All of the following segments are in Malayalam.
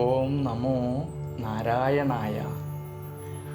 ഓം നമോ നാരായണായ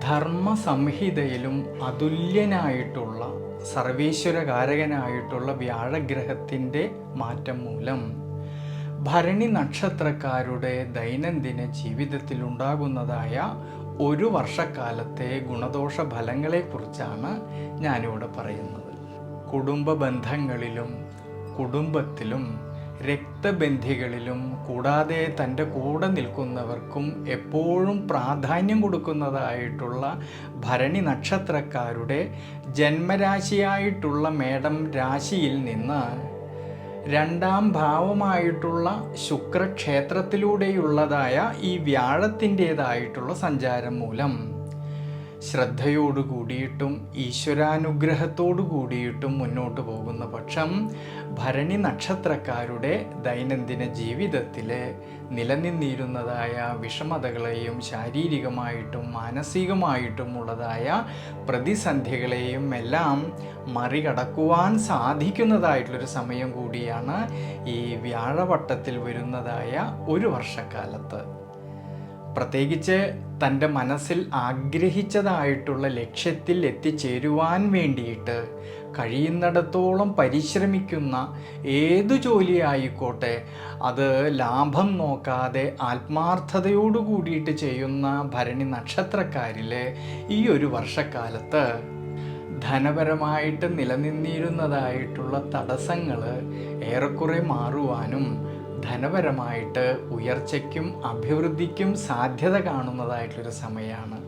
ധർമ്മ സംഹിതയിലും അതുല്യനായിട്ടുള്ള സർവീശ്വരകാരകനായിട്ടുള്ള വ്യാഴഗ്രഹത്തിന്റെ മാറ്റം മൂലം ഭരണി നക്ഷത്രക്കാരുടെ ദൈനംദിന ജീവിതത്തിൽ ഉണ്ടാകുന്നതായ ഒരു വർഷക്കാലത്തെ ഗുണദോഷ ഫലങ്ങളെക്കുറിച്ചാണ് ഞാനിവിടെ പറയുന്നത്. കുടുംബ ബന്ധങ്ങളിലും കുടുംബത്തിലും രക്തബന്ധികളിലും കൂടാതെ തന്റെ കൂടെ നിൽക്കുന്നവർക്കും എപ്പോഴും പ്രാധാന്യം കൊടുക്കുന്നതായിട്ടുള്ള ഭരണി നക്ഷത്രക്കാരുടെ ജന്മരാശിയായിട്ടുള്ള മേടം രാശിയിൽ നിന്ന് രണ്ടാം ഭാവമായിട്ടുള്ള ശുക്രക്ഷേത്രത്തിലൂടെയുള്ളതായ ഈ വ്യാഴത്തിന്റേതായിട്ടുള്ള സഞ്ചാരം മൂലം ശ്രദ്ധയോടു കൂടിയിട്ടും ഈശ്വരാനുഗ്രഹത്തോടു കൂടിയിട്ടും മുന്നോട്ട് പോകുന്ന പക്ഷം ഭരണി നക്ഷത്രക്കാരുടെ ദൈനംദിന ജീവിതത്തിൽ നിലനിന്നിരുന്നതായ വിഷമതകളെയും ശാരീരികമായിട്ടും മാനസികമായിട്ടും ഉള്ളതായ പ്രതിസന്ധികളെയും എല്ലാം മറികടക്കുവാൻ സാധിക്കുന്നതായിട്ടുള്ളൊരു സമയം കൂടിയാണ് ഈ വ്യാഴവട്ടത്തിൽ വരുന്നതായ ഒരു വർഷക്കാലത്ത്. പ്രത്യേകിച്ച് തന്റെ മനസ്സിൽ ആഗ്രഹിച്ചതായിട്ടുള്ള ലക്ഷ്യത്തിൽ എത്തിച്ചേരുവാൻ വേണ്ടിയിട്ട് കഴിയുന്നിടത്തോളം പരിശ്രമിക്കുന്ന ഏതു ജോലിയായിക്കോട്ടെ അത് ലാഭം നോക്കാതെ ആത്മാർത്ഥതയോടു കൂടിയിട്ട് ചെയ്യുന്ന ഭരണി നക്ഷത്രക്കാരിലെ ഈ ഒരു വർഷക്കാലത്ത് ധനപരമായിട്ട് നിലനിന്നിരുന്നതായിട്ടുള്ള തടസ്സങ്ങൾ ഏറെക്കുറെ മാറുവാനും ധനപരമായിട്ട് ഉയർച്ചയ്ക്കും അഭിവൃദ്ധിക്കും സാധ്യത കാണുന്നതായിട്ടുള്ളൊരു സമയമാണ്.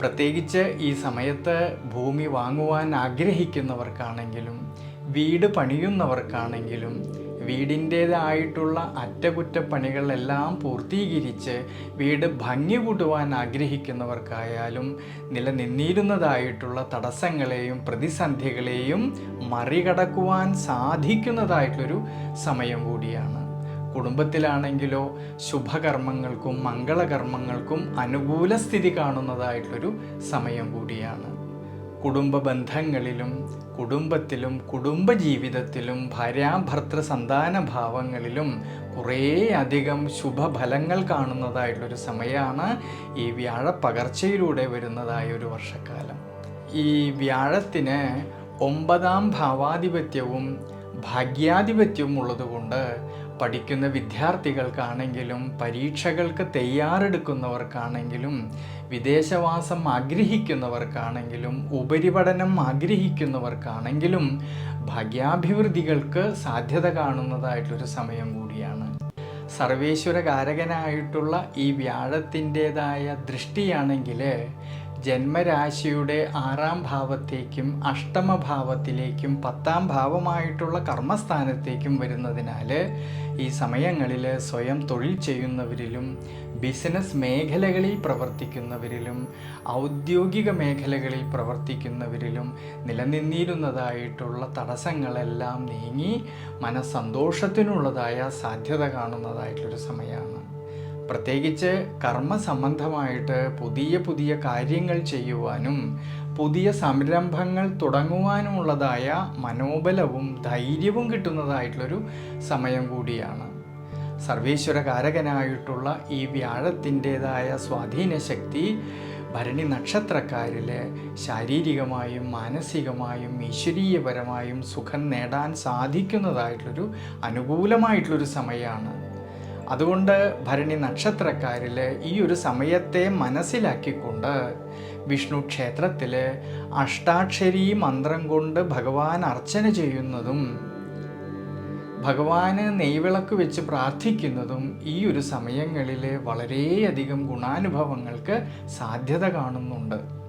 പ്രത്യേകിച്ച് ഈ സമയത്ത് ഭൂമി വാങ്ങുവാൻ ആഗ്രഹിക്കുന്നവർക്കാണെങ്കിലും വീട് പണിയുന്നവർക്കാണെങ്കിലും വീടിന്റേതായിട്ടുള്ള അറ്റകുറ്റപ്പണികളെല്ലാം പൂർത്തീകരിച്ച് വീട് ഭംഗി കൂട്ടുവാൻ ആഗ്രഹിക്കുന്നവർക്കായാലും നിലനിന്നിരുന്നതായിട്ടുള്ള തടസ്സങ്ങളെയും പ്രതിസന്ധികളെയും മറികടക്കുവാൻ സാധിക്കുന്നതായിട്ടുള്ളൊരു സമയം കൂടിയാണ്. കുടുംബത്തിലാണെങ്കിലോ ശുഭകർമ്മങ്ങൾക്കും മംഗളകർമ്മങ്ങൾക്കും അനുകൂല സ്ഥിതി കാണുന്നതായിട്ടൊരു സമയം കൂടിയാണ്. കുടുംബ ബന്ധങ്ങളിലും കുടുംബത്തിലും കുടുംബ ജീവിതത്തിലും ഭാര്യാഭർത്തൃ സന്താന ഭാവങ്ങളിലും കുറേ അധികം ശുഭഫലങ്ങൾ കാണുന്നതായിട്ടുള്ളൊരു സമയമാണ് ഈ വ്യാഴപ്പകർച്ചയിലൂടെ വരുന്നതായ ഒരു വർഷക്കാലം. ഈ വ്യാഴത്തിന് ഒമ്പതാം ഭാവാധിപത്യവും ഭാഗ്യാധിപത്യവും ഉള്ളതുകൊണ്ട് പഠിക്കുന്ന വിദ്യാർത്ഥികൾക്കാണെങ്കിലും പരീക്ഷകൾക്ക് തയ്യാറെടുക്കുന്നവർക്കാണെങ്കിലും വിദേശവാസം ആഗ്രഹിക്കുന്നവർക്കാണെങ്കിലും ഉപരിപഠനം ആഗ്രഹിക്കുന്നവർക്കാണെങ്കിലും ഭാഗ്യാഭിവൃദ്ധികൾക്ക് സാധ്യത കാണുന്നതായിട്ടൊരു സമയം കൂടിയാണ്. സർവേശ്വരകാരകനായിട്ടുള്ള ഈ വ്യാഴത്തിന്റെതായ ദൃഷ്ടിയാണെങ്കിൽ ജന്മരാശിയുടെ ആറാം ഭാവത്തേക്കും അഷ്ടമഭാവത്തിലേക്കും പത്താം ഭാവമായിട്ടുള്ള കർമ്മസ്ഥാനത്തേക്കും വരുന്നതിനാൽ ഈ സമയങ്ങളിൽ സ്വയം തൊഴിൽ ചെയ്യുന്നവരിലും ബിസിനസ് മേഖലകളിൽ പ്രവർത്തിക്കുന്നവരിലും ഔദ്യോഗിക മേഖലകളിൽ പ്രവർത്തിക്കുന്നവരിലും നിലനിന്നിരുന്നതായിട്ടുള്ള തടസ്സങ്ങളെല്ലാം നീങ്ങി മനസ്സന്തോഷത്തിനുള്ളതായ സാധ്യത കാണുന്നതായിട്ടൊരു സമയമാണ്. പ്രത്യേകിച്ച് കർമ്മസംബന്ധമായിട്ട് പുതിയ പുതിയ കാര്യങ്ങൾ ചെയ്യുവാനും പുതിയ സംരംഭങ്ങൾ തുടങ്ങുവാനുമുള്ളതായ മനോബലവും ധൈര്യവും കിട്ടുന്നതായിട്ടുള്ളൊരു സമയം കൂടിയാണ്. സർവീശ്വരകാരകനായിട്ടുള്ള ഈ വ്യാഴത്തിന്റെതായ സ്വാധീന ശക്തി ഭരണി നക്ഷത്രക്കാരിൽ ശാരീരികമായും മാനസികമായും ഈശ്വരീയപരമായും സുഖം നേടാൻ സാധിക്കുന്നതായിട്ടുള്ളൊരു അനുകൂലമായിട്ടുള്ളൊരു സമയമാണ്. അതുകൊണ്ട് ഭരണി നക്ഷത്രക്കാരിൽ ഈ ഒരു സമയത്തെ മനസ്സിലാക്കിക്കൊണ്ട് വിഷ്ണു ക്ഷേത്രത്തിൽ അഷ്ടാക്ഷരി മന്ത്രം കൊണ്ട് ഭഗവാൻ അർച്ചന ചെയ്യുന്നതും ഭഗവാന് നെയ്വിളക്ക് വെച്ച് പ്രാർത്ഥിക്കുന്നതും ഈ ഒരു സമയങ്ങളിൽ വളരെയധികം ഗുണാനുഭവങ്ങൾക്ക് സാധ്യത കാണുന്നുണ്ട്.